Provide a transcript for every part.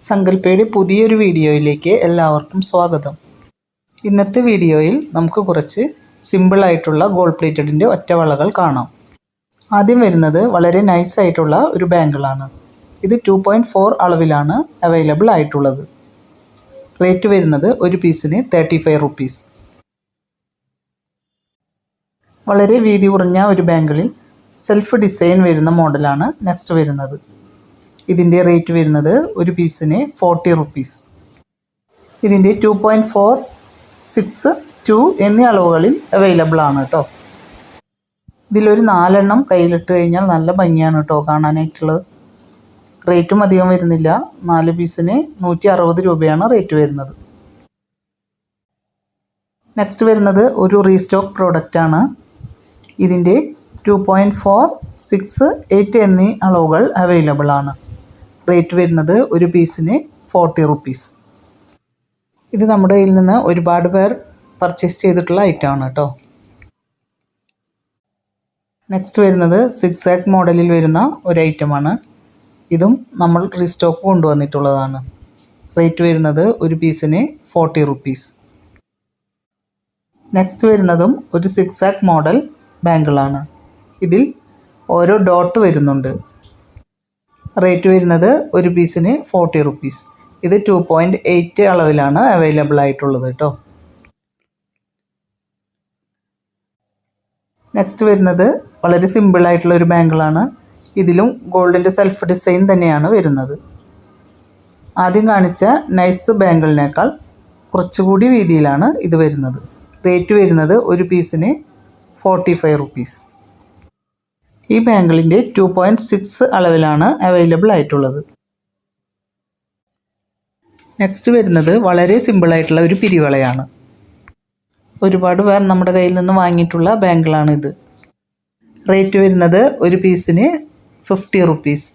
സങ്കല്പയുടെ പുതിയൊരു വീഡിയോയിലേക്ക് എല്ലാവർക്കും സ്വാഗതം. ഇന്നത്തെ വീഡിയോയിൽ നമുക്ക് കുറച്ച് സിമ്പിളായിട്ടുള്ള ഗോൾഡ് പ്ലേറ്റഡിന്റെ ഒറ്റവളകൾ കാണാം. ആദ്യം വരുന്നത് വളരെ നൈസ് ആയിട്ടുള്ള ഒരു ബാങ്കിളാണ് ഇത് ടു പോയിന്റ് ഫോർ അളവിലാണ് അവൈലബിൾ ആയിട്ടുള്ളത്. റേറ്റ് വരുന്നത് ഒരു പീസിന് തേർട്ടി ഫൈവ് റുപ്പീസ് വളരെ വീതി കുറഞ്ഞ ഒരു ബാങ്കിളിൽ സെൽഫ് ഡിസൈൻ വരുന്ന മോഡലാണ് നെക്സ്റ്റ് വരുന്നത്. ഇതിന്റെ റേറ്റ് വരുന്നത് ഒരു പീസിന് ഫോർട്ടി റുപ്പീസ് ഇതിന്റെ two point four six two എന്നീ അളവുകളിൽ അവൈലബിൾ ആണ് കേട്ടോ ഇതിലൊരു നാലെണ്ണം കയ്യിലിട്ട് കഴിഞ്ഞാൽ നല്ല ഭംഗിയാണ് കേട്ടോ കാണാനായിട്ടുള്ളത്. റേറ്റും അധികം വരുന്നില്ല. നാല് പീസിന് നൂറ്റി അറുപത് രൂപയാണ് റേറ്റ് വരുന്നത്. നെക്സ്റ്റ് വരുന്നത് ഒരു റീസ്റ്റോക്ക് പ്രോഡക്റ്റാണ് ഇതിന്റെ two point four six eight എന്നീ അളവുകൾ അവൈലബിൾ ആണ്. റേറ്റ് വരുന്നത് ഒരു പീസിന് ഫോർട്ടി റുപ്പീസ്. ഇത് നമ്മുടെ കയ്യിൽ നിന്ന് ഒരുപാട് പേർ പർച്ചേസ് ചെയ്തിട്ടുള്ള ഐറ്റം ആണ് കേട്ടോ നെക്സ്റ്റ് വരുന്നത് സിക്സ് ആക്ക് മോഡലിൽ വരുന്ന ഒരു ഐറ്റമാണ് ഇതും നമ്മൾ റീസ്റ്റോക്ക് കൊണ്ടുവന്നിട്ടുള്ളതാണ്. റേറ്റ് വരുന്നത് ഒരു പീസിന് ഫോർട്ടി റുപ്പീസ്. നെക്സ്റ്റ് വരുന്നതും ഒരു സിക്സ് ആക്ക് മോഡൽ ബാങ്കിളാണ് ഇതിൽ ഓരോ ഡോട്ട് വരുന്നുണ്ട്. റേറ്റ് വരുന്നത് ഒരു പീസിന് ഫോർട്ടി റുപ്പീസ്. ഇത് ടു പോയിന്റ് എയ്റ്റ് അളവിലാണ് അവൈലബിൾ ആയിട്ടുള്ളത് കേട്ടോ. നെക്സ്റ്റ് വരുന്നത് വളരെ സിമ്പിളായിട്ടുള്ള ഒരു ബാങ്കിളാണ്. ഇതിലും ഗോൾഡിന്റെ സെൽഫ് ഡിസൈൻ തന്നെയാണ് വരുന്നത്. ആദ്യം കാണിച്ച നൈസ് ബാങ്കിളിനേക്കാൾ കുറച്ചുകൂടി വീതിയിലാണ് ഇത് വരുന്നത്. റേറ്റ് വരുന്നത് ഒരു പീസിന് ഫോർട്ടി ഫൈവ് റുപ്പീസ്. ഈ ബാങ്കിളിന്റെ ടു പോയിന്റ് സിക്സ് അളവിലാണ് അവൈലബിൾ ആയിട്ടുള്ളത്. നെക്സ്റ്റ് വരുന്നത് വളരെ സിമ്പിളായിട്ടുള്ള ഒരു പിരിവളയാണ്. ഒരുപാട് പേർ നമ്മുടെ കയ്യിൽ നിന്ന് വാങ്ങിയിട്ടുള്ള ബാങ്കിളാണിത് റേറ്റ് വരുന്നത് ഒരു പീസിന് ഫിഫ്റ്റി റുപ്പീസ്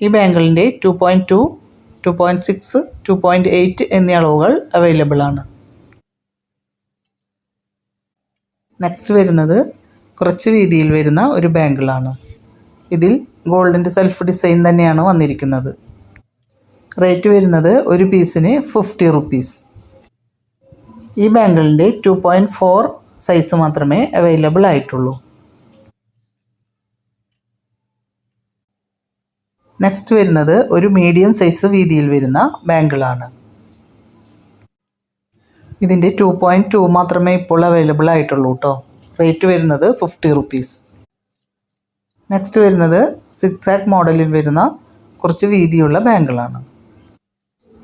ഈ ബാങ്കിളിന്റെ two point two two point six two point eight എന്നീ അളവുകൾ അവൈലബിൾ ആണ്. നെക്സ്റ്റ് വരുന്നത് കുറച്ച് വീതിയിൽ വരുന്ന ഒരു ബാങ്കിളാണ്. ഇതിൽ ഗോൾഡിന്റെ സെൽഫ് ഡിസൈൻ തന്നെയാണ് വന്നിരിക്കുന്നത്. റേറ്റ് വരുന്നത് ഒരു പീസിന് ഫിഫ്റ്റി റുപ്പീസ്. ഈ ബാങ്കിളിന്റെ ടു പോയിന്റ് ഫോർ സൈസ് മാത്രമേ അവൈലബിൾ ആയിട്ടുള്ളൂ. നെക്സ്റ്റ് വരുന്നത് ഒരു മീഡിയം സൈസ് വീതിയിൽ വരുന്ന ബാങ്കിളാണ്. ഇതിന്റെ ടു പോയിന്റ് ടു മാത്രമേ ഇപ്പോൾ അവൈലബിൾ ആയിട്ടുള്ളൂ കേട്ടോ. റേറ്റ് വരുന്നത് ഫിഫ്റ്റി റുപ്പീസ് നെക്സ്റ്റ് വരുന്നത് സിക്സ് ആക്ക് മോഡലിൽ വരുന്ന കുറച്ച് വീതിയുള്ള ബാങ്കിളാണ്.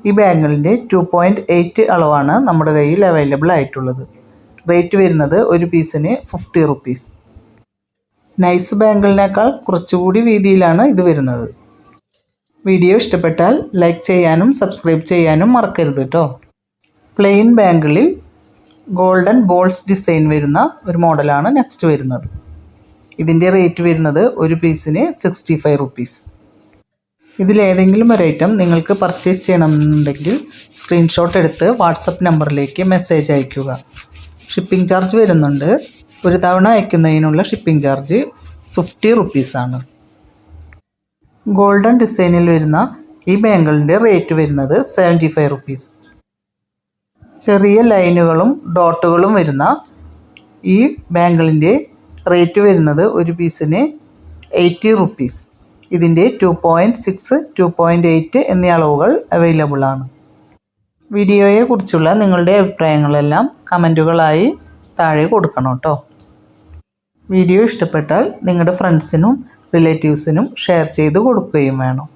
ഈ ബാങ്കിളിന്റെ ടു പോയിന്റ് എയ്റ്റ് അളവാണ് നമ്മുടെ കയ്യിൽ അവൈലബിൾ ആയിട്ടുള്ളത്. റേറ്റ് വരുന്നത് ഒരു പീസിന് ഫിഫ്റ്റി റുപ്പീസ് നൈസ് ബാങ്കിളിനേക്കാൾ കുറച്ചുകൂടി വീതിയിലാണ് ഇത് വരുന്നത്. വീഡിയോ ഇഷ്ടപ്പെട്ടാൽ ലൈക്ക് ചെയ്യാനും സബ്സ്ക്രൈബ് ചെയ്യാനും മറക്കരുത് കേട്ടോ പ്ലെയിൻ ബാങ്കിളിൽ ഗോൾഡൻ ബോൾസ് ഡിസൈൻ വരുന്ന ഒരു മോഡലാണ് നെക്സ്റ്റ് വരുന്നത്. ഇതിന്റെ റേറ്റ് വരുന്നത് ഒരു പീസിന് സിക്സ്റ്റി ഫൈവ് റുപ്പീസ് ഇതിലേതെങ്കിലും ഒരു ഐറ്റം നിങ്ങൾക്ക് പർച്ചേസ് ചെയ്യണമെന്നുണ്ടെങ്കിൽ സ്ക്രീൻഷോട്ട് എടുത്ത് വാട്സപ്പ് നമ്പറിലേക്ക് മെസ്സേജ് അയയ്ക്കുക. ഷിപ്പിംഗ് ചാർജ് വരുന്നുണ്ട്. ഒരു തവണ അയക്കുന്നതിനുള്ള ഷിപ്പിംഗ് ചാർജ് ഫിഫ്റ്റി റുപ്പീസാണ് ഗോൾഡൻ ഡിസൈനിൽ വരുന്ന ഈ ബാങ്കിളിന്റെ റേറ്റ് വരുന്നത് സെവന്റി ഫൈവ് റുപ്പീസ് ചെറിയ ലൈനുകളും ഡോട്ടുകളും വരുന്ന ഈ ബാങ്കിളിന്റെ റേറ്റ് വരുന്നത് ഒരു പീസിന് എയ്റ്റി റുപ്പീസ്. ഇതിന്റെ two point six two point eight എന്നീ അളവുകൾ അവൈലബിൾ ആണ്. വീഡിയോയെക്കുറിച്ചുള്ള നിങ്ങളുടെ അഭിപ്രായങ്ങളെല്ലാം കമന്റുകളായി താഴെ കൊടുക്കണം കേട്ടോ. വീഡിയോ ഇഷ്ടപ്പെട്ടാൽ നിങ്ങളുടെ ഫ്രണ്ട്സിനും റിലേറ്റീവ്സിനും ഷെയർ ചെയ്ത് കൊടുക്കുകയും വേണം.